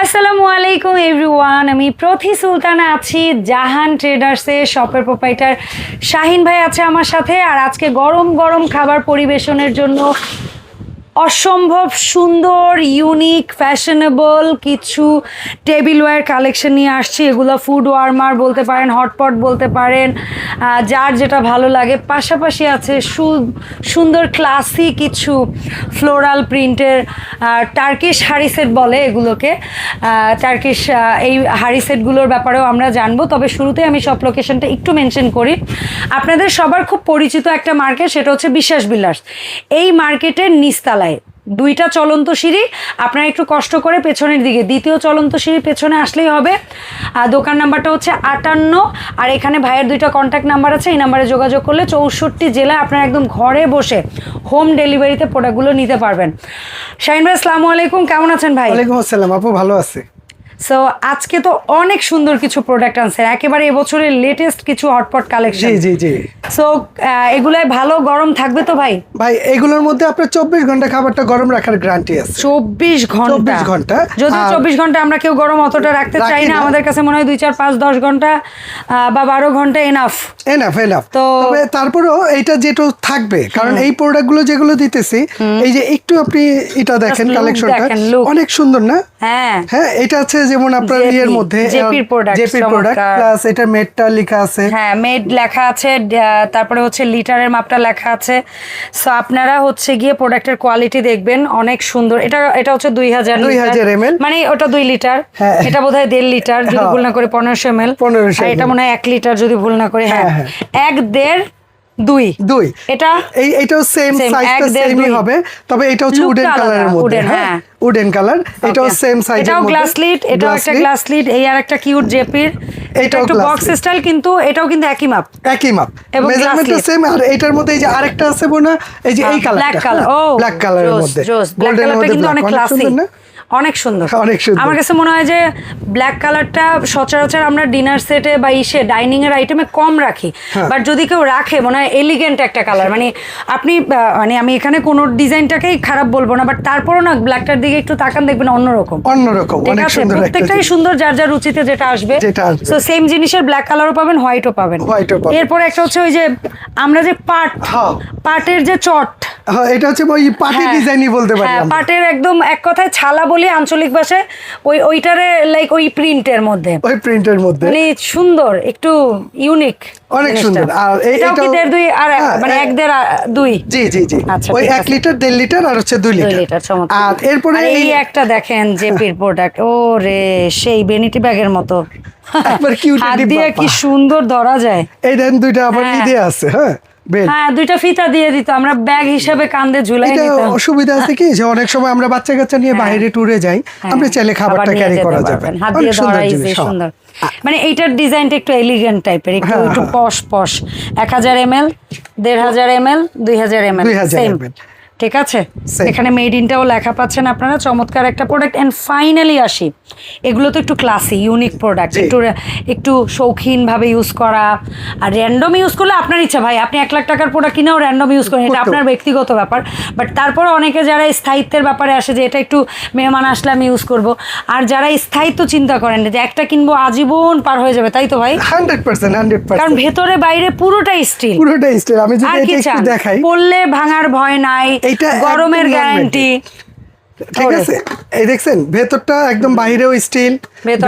আসসালামু আলাইকুম এভরিওয়ান আমি প্রথি সুলতানা আছি, জাহান ট্রেডার্সে শপের প্রোপাইটার শাহিন ভাই আছে আমার সাথে, আর আজকে গরম গরম খাবার পরিবেশনের জন্য অসম্ভব সুন্দর ইউনিক ফ্যাশনেবল কিছু টেবিল টেবিলওয়্যার কালেকশন নিয়ে আসছি। এগুলো ফুড ওয়ার্মার বলতে পারেন হটপট বলতে পারেন যার যেটা ভালো লাগে। পাশাপাশি আছে সুন্দর ক্লাসি কিছু ফ্লোরাল প্রিন্টের টার্কিশ হাড়ি সেট বলে এগুলোকে। টার্কিশ এই হাড়ি সেটগুলোর ব্যাপারেও আমরা জানব। তবে শুরুতে আমি সব লোকেশনটা একটু মেনশন করি। আপনাদের সবার খুব পরিচিত একটা মার্কেট সেটা হচ্ছে বিশ্বাস বিলাস। এই মার্কেটের নিস্তালায় দুইটা চলন্ত সিঁড়ি, আপনারা একটু কষ্ট করে পেছনের দিকে, দ্বিতীয় চলন্ত সিঁড়ি পেছনে আসলেই হবে। আর দোকান নাম্বারটা হচ্ছে আটান্ন, আর এখানে ভাইয়ের দুইটা কন্ট্যাক্ট নাম্বার আছে, এই নাম্বারে যোগাযোগ করলে চৌষট্টি জেলায় আপনারা একদম ঘরে বসে হোম ডেলিভারিতে প্রোডাক্টগুলো নিতে পারবেন। শাহিন ভাই, আসসালামু আলাইকুম, কেমন আছেন ভাই? ওয়ালাইকুম আসসালাম, আপু ভালো আছে? সো আজকে তো অনেক সুন্দর কিছু প্রোডাক্ট আনছে একেবারে এবছরের লেটেস্ট কিছু হটপট কালেকশন জি জি জি। সো এগুলাই ভালো গরম থাকবে তো ভাই? ভাই এগুলোর মধ্যে আপনার চব্বিশ ঘণ্টা খাবারটা গরম রাখার গ্যারান্টি আছে। চব্বিশ ঘণ্টা? 24 ঘণ্টা। যদি চব্বিশ ঘণ্টা আমরা কেউ গরম অতটা রাখতে চাই না। আমাদের কাছে মনে হয় দুই চার পাঁচ দশ ঘণ্টা বা বারো ঘণ্টা এনাফ এনাফ এনাফ তো- তবে তারপরেও এইটা যেটা থাকবে কারণ এই প্রোডাক্টগুলো যেগুলো দিতেছি এই যে একটু আপনি এটা দেখেন কালেকশনটা অনেক সুন্দর না? হ্যাঁ। হ্যাঁ এটা আছে যেমন আপনার ইয়ের মধ্যে JP র product, জেপির প্রোডাক্ট প্লাস এটা মেটটা লেখা আছে। হ্যাঁ মেড লেখা আছে তারপরে হচ্ছে লিটারের মাপটা লেখা আছে। সো আপনারা হচ্ছে গিয়ে প্রোডাক্টের কোয়ালিটি দেখবেন অনেক সুন্দর। এটা এটা হচ্ছে দুই হাজার 2000 ml মানে ওটা দুই লিটার হ্যাঁ। এটা বোধ হয় দেড় লিটার যদি হ্যাঁ। ভুল না করে পনেরোশো এম এল 1500 এটা মনে হয় এক লিটার যদি ভুল না করে হ্যাঁ হ্যাঁ, এক দেড় দুই। দুই। এটা এই এটাও সেম সাইজটা সেমই হবে তবে এটা হচ্ছে উডেন কালারের মধ্যে হ্যাঁ? হ্যাঁ। উডেন কালার এটাও সেম সাইজের এটাও গ্লাস লিড এটাও একটা গ্লাস লিড এই আর একটা কিউট জেপির এটা এটাও একটু বক্স স্টাইল কিন্তু এটাও কিন্তু একই মাপ একই মাপ মেজারমেন্টটা সেম আর এটার মধ্যে এই যে আরেকটা আছে বোনা এই যে এই কালারটা ব্ল্যাক কালার ও ব্ল্যাক কালারের মধ্যে। এর কালারটা কিন্তু অনেক ক্লাসি অনেক সুন্দর অনেক সুন্দর। আমার কাছে মনে হয় যে ব্ল্যাক কালারটা সচরাচর আমরা ডিনার সেটে বা ইসে ডাইনিং এর আইটেমে কম রাখি হ্যাঁ। বাট যদি কেউ রাখে মনে হয় এলিগেন্ট একটা কালার মানে আপনি মানে আমি এখানে কোনো ডিজাইনটাকেই খারাপ বলব না বাট তারপরও না ব্ল্যাকটার দিকে একটু তাকান দেখবেন অন্যরকম অন্যরকম অনেক সুন্দর প্রত্যেকটাই সুন্দর যার যার রুচিতে যেটা আসবে। তো সেম জিনিসের ব্ল্যাক কালারও পাবেন হোয়াইটও পাবেন White ও পাবেন। এরপরে একটা হচ্ছে ওই যে আমরা যে পাট হ্যাঁ। পাটের যে চট হ্যাঁ এটা হচ্ছে ওই পার্টি হ্যাঁ, ডিজাইনই বলতে পারি হ্যাঁ, পাটের একদম এক কথায় ছালা বলি আঞ্চলিক ভাষায় ওই ওইটারে লাইক ওই প্রিন্টের মধ্যে। ওই প্রিন্টের মধ্যে। মানে সুন্দর একটু ইউনিক অনেক সুন্দর। আর এটাও কি দেড় দুই আর হ্যাঁ, মানে এক দেড় দুই? জি জি জি। আচ্ছা, ওই এক লিটার দেড় লিটার আর হচ্ছে দুই লিটার। আর এরপরে এই একটা দেখেন জেপির প্রোডাক্ট ও রে সেই বেনিটি ব্যাগের মতো। একবার cute দিয়ে কি সুন্দর ধরা যায়। এই দেন দুইটা আবার হ্যাঁ। ঈদে আছে হ্যাঁ। হ্যাঁ দুইটা ফিতা দিয়ে দিত আমরা ব্যাগ হিসাবে কান্দে ঝুলাই অসুবিধা আছে কি? যে অনেক সময় আমরা বাচ্চা কাচ্চা নিয়ে বাইরে ট্যুরে যাই হ্যাঁ, আমরা চাইলে খাবারটা খাবার ক্যারি করা যাবে। হাত দিয়ে ধরা হ্যাঁ। সুন্দর। মানে এইটার ডিজাইনটা একটু এলিগেন্ট টাইপের একটু হ্যাঁ, একটু হ্যাঁ। পশ পশ এক হাজার এম এল দেড় হাজার এম এল দুই হাজার এম এল 2000 ml ঠিক আছে? এখানে মেড ইনটাও লেখা পাচ্ছেন আপনারা চমৎকার একটা প্রোডাক্ট এন্ড ফাইনালি আসি। এগুলো তো একটু ক্লাসি ইউনিক প্রোডাক্ট একটু একটু শৌখিন ভাবে ইউজ করা। আর র্যান্ডম ইউজ করলে আপনার ইচ্ছা ভাই আপনি এক লাখ টাকার প্রোডাক্ট কিনেও র্যান্ডম ইউজ করেন এটা আপনার ব্যক্তিগত ব্যাপার। বাট তারপরে অনেকে যারা স্থায়িত্বের ব্যাপারে আসে যে এটা একটু মেহমান আসলে আমি ইউজ করব। আর যারা স্থায়িত্ব চিন্তা করেন যে একটা কিনবো আজীবন পার হয়ে যাবে। তাই তো ভাই? হান্ড্রেড পার্সেন্ট হান্ড্রেড কারণ ভেতরে বাইরে পুরোটাই স্টিল পুরোটাই স্টিল আমি যদি দেখাই। পড়লে ভাঙার ভয় নাই এইটা গরমের গ্যারান্টি ঠিক আছে? এই দেখছেন ভেতরটা একদম বাইরেও স্টিল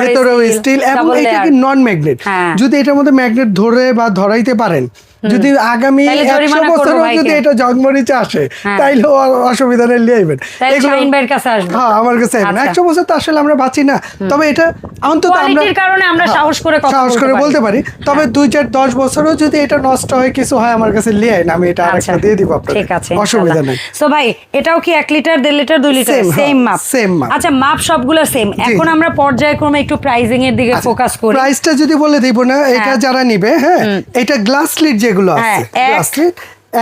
ভেতরেও স্টিল এবং এটা কি নন ম্যাগনেট। যদি এটার মধ্যে ম্যাগনেট ধরে বা ধরাইতে পারেন যদি আগামী একশো ভাইকে। যদি এটা জগমরিচে আসে হ্যাঁ। তাইলেও আর অসুবিধা নেই লিয়ে আইবেন। তাইলে শাহিন ভাইয়ের কাছে আসব। হ্যাঁ আমার কাছে আচ্ছা। একশো বছর তো আসলে আমরা বাঁচি না। তবে এটা অন্তত আমরা কারণে আমরা হ্যাঁ, সাহস করে কথা সাহস করে বলতে পারি। তবে দুই চার দশ বছরও যদি এটা নষ্ট হয় কিছু হয় আমার কাছে আইন আমি এটা আরেকটা দিয়ে দিব আপনাকে আচ্ছা। ঠিক আছে অসুবিধা নেই। সো ভাই এটাও কি এক লিটার দেড় লিটার দুই লিটার? সেম হ্যাঁ, মাপ same মাপ। আচ্ছা মাপ সবগুলো সেম এখন আমরা পর্যায়ক্রমে একটু প্রাইজিং এর দিকে ফোকাস করি। প্রাইসটা যদি বলে দিব না এটা হ্যাঁ। যারা নিবে হ্যাঁ এটা গ্লাস লিড যেগুলো হ্যাঁ, আছে গ্লাস লিড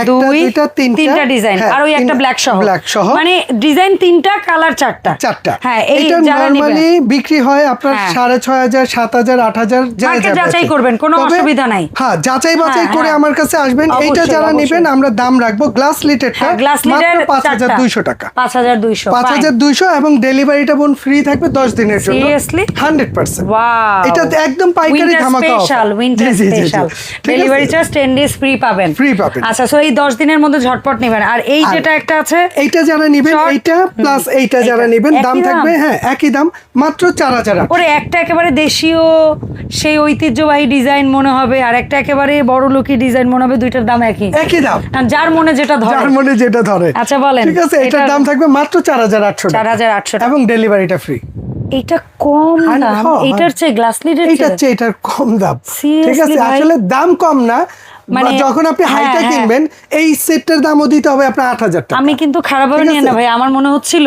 দুই তিনটা। তিনটা ডিজাইন আর ওই একটা ব্ল্যাক সহ black সহ। মানে ডিজাইন তিনটা কালার চারটা চারটা হ্যাঁ এটা নরমালি বিক্রি হয় আপনার। সাড়ে ছয় হাজার সাত হাজার আট হাজার যা Market যা যাচাই করবেন, কোনো অসুবিধা নাই। হ্যাঁ যাচাই বাছাই করে। আমার কাছে আসবেন এইটা যারা অবশ্যই। আমরা দাম রাখব গ্লাস লিটারটা হ্যাঁ গ্লাস লিডার পাঁচ হাজার দুইশো টাকা পাঁচ হাজার দুইশো পাঁচ হাজার দুইশো এবং ডেলিভারিটা বোন ফ্রি থাকবে দশ দিনের জন্য? হান্ড্রেড পার্সেন্ট এটা একদম পাইকারি ধামাকা special winter. Special delivery charge 10 days free পাবেন Free পাবেন। আচ্ছা সো এই 10 দিনের মধ্যে ঝটপট নেবেন। আর এই যেটা একটা আছে এইটা যারা নিবেন এইটা প্লাস এইটা যারা। নিবেন দাম? থাকবে হ্যাঁ একই দাম মাত্র চার হাজার আটশো। ওরে একটা একেবারে দেশীয় সেই ঐতিহ্যবাহী ডিজাইন মনে হবে আর একটা একেবারে বড় লোকি ডিজাইন মনে হবে দুইটার দাম একই। একই দাম। আর যার মনে যেটা ধরে। যার মনে যেটা ধরে। আচ্ছা, বলেন। ঠিক আছে এটার এটার- দাম থাকবে মাত্র চার হাজার আটশো 4,800 টাকা। এবং ডেলিভারিটা ফ্রি এটা কম দাম হ্যাঁ, এটার চেয়ে গ্লাস লিডের এইটার চেয়ে। এটার কম দাম। ঠিক আছে আসলে দাম কম না মানে- যখন আপনি হ্যাঁ, হাইটা হ্যাঁ। কিনবেন এই সেটটার দামও দিতে হবে আপনার টাকা। আমি কিন্তু নিয়ে না ভাই আমার মনে হচ্ছিল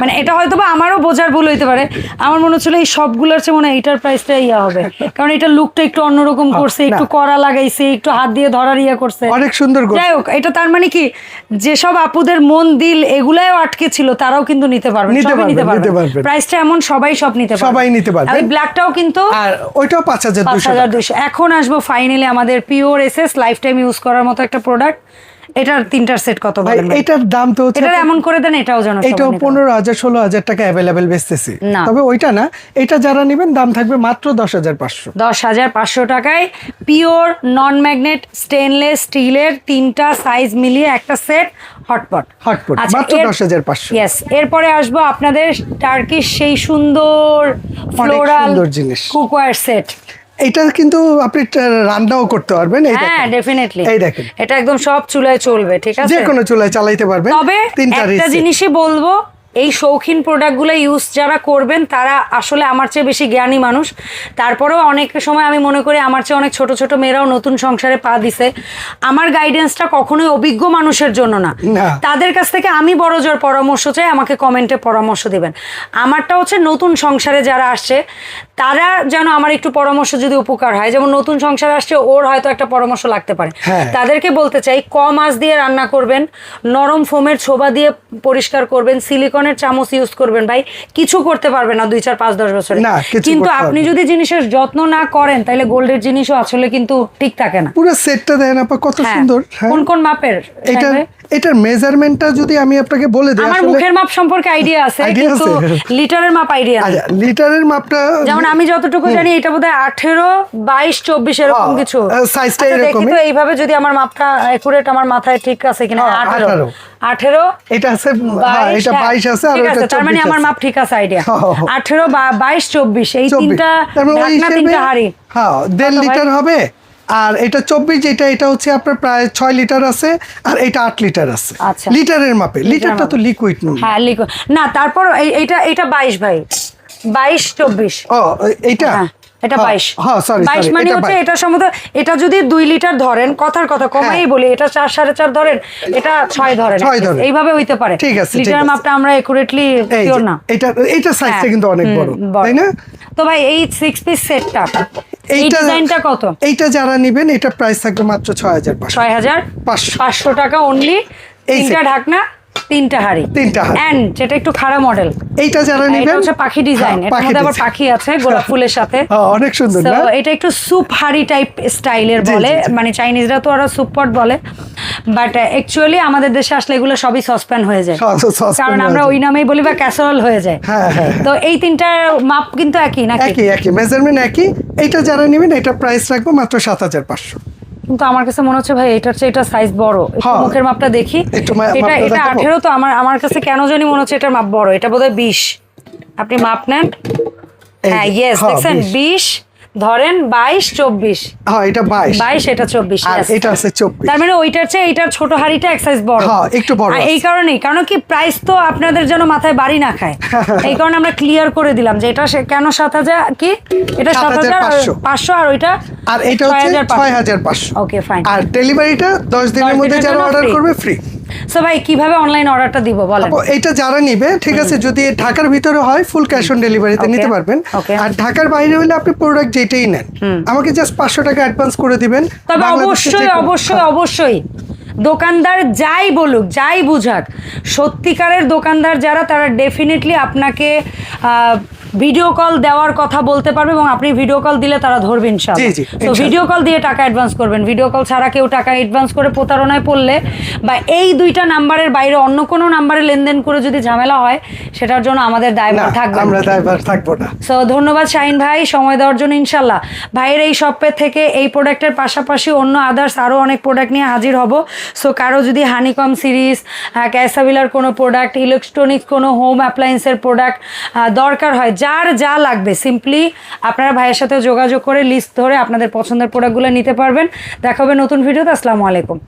মানে এটা হয়তো বা আমারও বোঝার ভুল হইতে পারে আমার মনে হচ্ছিল এই সবগুলোর চেয়ে মনে হয় এটার প্রাইসটা ইয়া হবে কারণ এটা লুকটা একটু অন্যরকম করছে একটু লাগাইছে একটু হাত দিয়ে ধরার ইয়া করছে। অনেক সুন্দর যাই হোক এটা তার মানে কি যেসব আপুদের মন দিল এগুলাও আটকে ছিল তারাও কিন্তু নিতে পারবে নিতে নিতে পারবে। প্রাইসটা এমন সবাই সব নিতে পারবে। সবাই নিতে পারবে। আর ব্ল্যাকটাও কিন্তু আর ওইটাও হাজার দুশো এখন আসব ফাইনালি আমাদের pure SS life time use করার মতো একটা প্রোডাক্ট এটার তিনটার সেট কত বলেন এটার দাম তো হচ্ছে এটার এমন করে দেন এটাও সবাই এটাও নিতে পারে। পনেরো হাজার ষোলো হাজার টাকা অ্যাভেলেবেল বেচতেছি। তবে ওইটা না এটা যারা নেবেন দাম থাকবে মাত্র দশ হাজার পাঁচশো দশ হাজার পাঁচশো টাকায় পিওর নন ম্যাগনেট স্টেনলেস স্টিলের তিনটা সাইজ মিলিয়ে একটা সেট হটপট Hotpot, মাত্র 10,500 ইয়েস এরপরে আসব আপনাদের টার্কিশ সেই সুন্দর ফ্লোরাল সুন্দর জিনিস। কুকওয়্যার সেট এটা কিন্তু আপনি রান্নাও করতে পারবেন হ্যাঁ। ডেফিনেটলি এই দেখেন। এটা একদম সব চুলায় চলবে ঠিক আছে? যে কোনো চুলায় চালাইতে পারবেন। তবে তিনটা একটা জিনিসই বলব এই শৌখিন প্রোডাক্টগুলো ইউজ যারা করবেন তারা আসলে আমার চেয়ে বেশি জ্ঞানী মানুষ। তারপরেও অনেক সময় আমি মনে করি আমার চেয়ে অনেক ছোট ছোট মেয়েরাও নতুন সংসারে পা দিছে। আমার গাইডেন্সটা কখনোই অভিজ্ঞ মানুষের জন্য না। তাদের কাছ থেকে আমি বড় জোর পরামর্শ চাই আমাকে কমেন্টে পরামর্শ দেবেন। আমারটা হচ্ছে নতুন সংসারে যারা আসছে তারা যেন আমার একটু পরামর্শ যদি উপকার হয় যেমন নতুন সংসারে আসছে ওর হয়তো একটা পরামর্শ লাগতে পারে। হ্যাঁ। তাদেরকে বলতে চাই কম আঁচ দিয়ে রান্না করবেন নরম ফোমের ছোবা দিয়ে পরিষ্কার করবেন সিলিকনের চামচ ইউজ করবেন ভাই কিছু করতে পারবে না দুই চার পাঁচ দশ বছরে। কিন্তু আপনি যদি জিনিসের যত্ন না করেন তাহলে গোল্ডের জিনিসও আসলে কিন্তু ঠিক থাকে না। পুরো সেটটা দেখেন আপা কত হ্যাঁ। সুন্দর হ্যাঁ। কোন কোন মাপের? এটা এটার মেজারমেন্টটা যদি আমি আপনাকে বলে দিই আমার মুখের মাপ সম্পর্কে আইডিয়া আছে কিন্তু লিটারের মাপ আইডিয়া আচ্ছা লিটারের মাপটা যেমন আমি যতটুকু জানি এটা বোধহয় আঠেরো বাইশ চব্বিশ এরকম কিছু। আহ, size টা আচ্ছা, দেখি তো এইভাবে যদি আমার মাপটা একুরেট আমার মাথায় ঠিক আছে কিনা? হ্যাঁ, আঠেরো। 18 এটা আছে হ্যাঁ, এটা বাইশ আছে আর ওটা তার মানে আমার মাপ ঠিক আছে আইডিয়া হ্যাঁ। আঠেরো বাইশ চব্বিশ এই তিনটা মানে ঢাকনা তিনটা হাড়ি। হ্যাঁ দেড় কত ভাই? লিটার হবে আর এটা চব্বিশ যেটা এটা হচ্ছে আপনার প্রায় ছয় লিটার আছে আর এটা আট লিটার আছে। আচ্ছা। লিটারের মাপে লিটারটা তো লিকুইড হ্যাঁ লিখো না তারপর এইটা এটা বাইশ ভাই। বাইশ চব্বিশ। ও এইটা? হ্যাঁ, এটা হ্যাঁ, হ্যাঁ সরি মানে হচ্ছে এটা সম্ভবত এটা যদি লিটার ধরেন কথার কথা কমাই হ্যাঁ। বলি এটা ধরেন এটা ধরেন। এইভাবে হইতে পারে। ঠিক আছে, লিটার মাপটা আমরা একুরেটলি পিওর না। এটা এটা সাইজটা কিন্তু অনেক বড়। তাই না? তো ভাই এই পিস সেটটা এইটা ডিজাইনটা কত? এইটা যারা নেবেন এটা প্রাইস থাকবে মাত্র ছয় হাজার পাঁচশো। ছয় হাজার পাঁচশো। পাঁচশো টাকা অনলি তিনটা ঢাকনা তিনটা হাড়ি। তিনটা হাড়ি। এন্ড যেটা একটু খারাপ মডেল এইটা যারা এটা হচ্ছে পাখি ডিজাইন হ্যাঁ, এর মধ্যে আবার পাখি আছে গোলাপ ফুলের সাথে। হ্যাঁ, অনেক সুন্দর না? এটা একটু স্যুপ হাড়ি টাইপ স্টাইলের বলে। মানে চাইনিজরা তো ওরা স্যুপ পট বলে। বাট অ্যাকচুয়ালি আমাদের দেশে আসলে এগুলো সবই সসপ্যান হয়ে যায়। কারণ আমরা ওই নামেই বলি বা ক্যাসারোল হয়ে যায়। হ্যাঁ, তো এই তিনটার মাপ কিন্তু একই নাকি? একই একই। মেজারমেন্ট একই। এইটা যারা নেবেন এটা প্রাইস রাখব মাত্র সাত হাজার পাঁচশো। কিন্তু আমার কাছে মনে হচ্ছে ভাই এটার চেয়ে এটা সাইজ বড়। হ্যাঁ। মুখের মাপটা দেখি। এটা এটা? আঠেরো তো আমার আমার কাছে কেন জানি মনে হচ্ছে এটার মাপ বড়। এটা বোধহয় বিশ। আপনি মাপ নেন। হ্যাঁ ইয়েস হ্যাঁ, দেখছেন? 20 বিশ ধরেন বাইশ চব্বিশ। হ্যাঁ এটা বাইশ। বাইশ এটা চব্বিশ এটা আছে চব্বিশ। তার মানে ওইটার চেয়ে এইটার ছোট হাড়িটা এক size বড়। হ্যাঁ, একটু বড় এই কারণেই কারণ কি প্রাইস তো আপনাদের যেন মাথায় বাড়ি না খায়। এই কারণে আমরা ক্লিয়ার করে দিলাম যে এটা কেন সাত হাজার কি? এটা সাত হাজার 7,500 পাঁচশো। আর ওইটা আর এটা হচ্ছে ছয় হাজার পাঁচশো। ওকে ফাইন আর ডেলিভারিটা দশ দিনের মধ্যে যারা অর্ডার করবে ফ্রি সো ভাই কীভাবে অনলাইন অর্ডারটা দিব বলেন। এটা যারা নিবে ঠিক আছে যদি ঢাকার ভিতরে হয় ফুল ক্যাশ অন ডেলিভারিতে নিতে পারবেন। আর ঢাকার বাইরে হলে আপনি প্রোডাক্ট যেটাই নেন। আমাকে জাস্ট পাঁচশো টাকা অ্যাডভান্স করে দিবেন। তবে অবশ্যই অবশ্যই অবশ্যই। দোকানদার যাই বলুক যাই বুঝাক সত্যিকারের দোকানদার যারা তারা ডেফিনেটলি আপনাকে ভিডিও কল দেওয়ার কথা বলতে পারবে এবং আপনি ভিডিও কল দিলে তারা ধরবে ইনশাআল্লাহ। তো ভিডিও কল দিয়ে টাকা অ্যাডভান্স করবেন। ভিডিও কল ছাড়া কেউ টাকা অ্যাডভান্স করে প্রতারণায় পড়লে বা এই দুইটা নাম্বারের বাইরে অন্য কোনো নাম্বারে লেনদেন করে যদি ঝামেলা হয় সেটার জন্য আমাদের দায়ভার থাকবে আমরা ড্রাইভার থাকব না। সো ধন্যবাদ শাহিন ভাই সময় দেওয়ার জন্য ইনশাল্লাহ ভাইয়ের এই শপে থেকে এই প্রোডাক্টের পাশাপাশি অন্য আদার্স আরও অনেক প্রোডাক্ট নিয়ে হাজির হব। সো কারও যদি হানিকম সিরিজ ক্যাসাবিলার কোনো প্রোডাক্ট ইলেকট্রনিক্স কোনো হোম অ্যাপ্লায়েন্সের প্রোডাক্ট দরকার হয় যার যা লাগবে সিম্পলি আপনারা ভাইয়ের সাথে যোগাযোগ করে লিস্ট ধরে আপনাদের পছন্দের প্রোডাক্টগুলো নিতে পারবেন। দেখা হবে নতুন ভিডিওতে আসসালামু আলাইকুম।